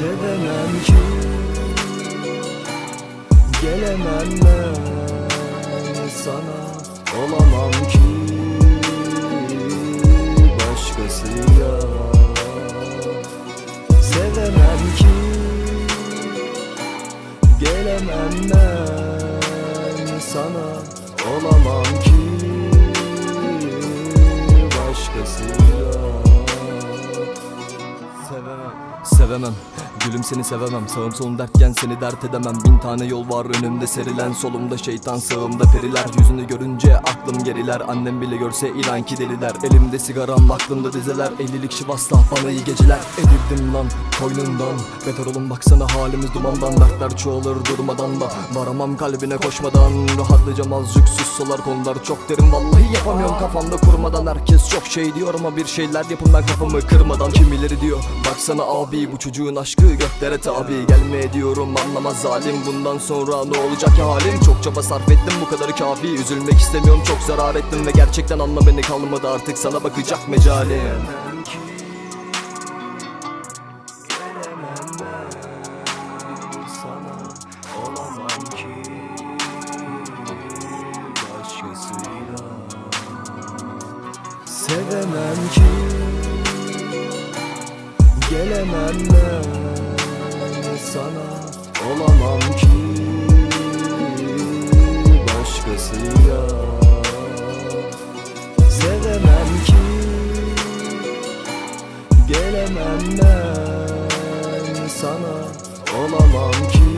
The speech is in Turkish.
Sevemem ki. Gelemem ben sana. Olamam ki. Başkasıyla. Sevemem ki. Gelemem ben sana. Olamam ki. Başkasıyla Sevemem. Gülüm seni sevemem. Sağım solum dertken seni dert edemem. Bin tane yol var önümde. Serilen Solumda şeytan sağımda periler. Yüzünü görünce aklım geriler Annem bile görse inan ki deliler. Elimde sigaram aklımda dizeler. 50'lik şivasta bana iyi geceler. Edildim lan koynundan Beter olun baksana halimiz dumandan. Dertler çoğalır durmadan da. Varamam kalbine koşmadan. Rahatlayacağım azıcık sussalar konular çok derin. Vallahi yapamıyorum kafamda kurmadan. Herkes çok şey diyor ama bir şeyler yapın. Ben kafamı kırmadan. Kimileri diyor baksana abi bu çocuğun aşkı göklere tabi. Gelme diyorum anlamaz zalim. Bundan sonra ne olacak halim? Çok çaba sarf ettim bu kadar kafi. Üzülmek istemiyorum çok zarar ettim ve gerçekten anla beni kalmadı artık. Sana bakacak mecalim. Sevemem ki gelemem ben. Sana olamam ki başkasıyla Sevemem Gelemem ben sana. Olamam ki.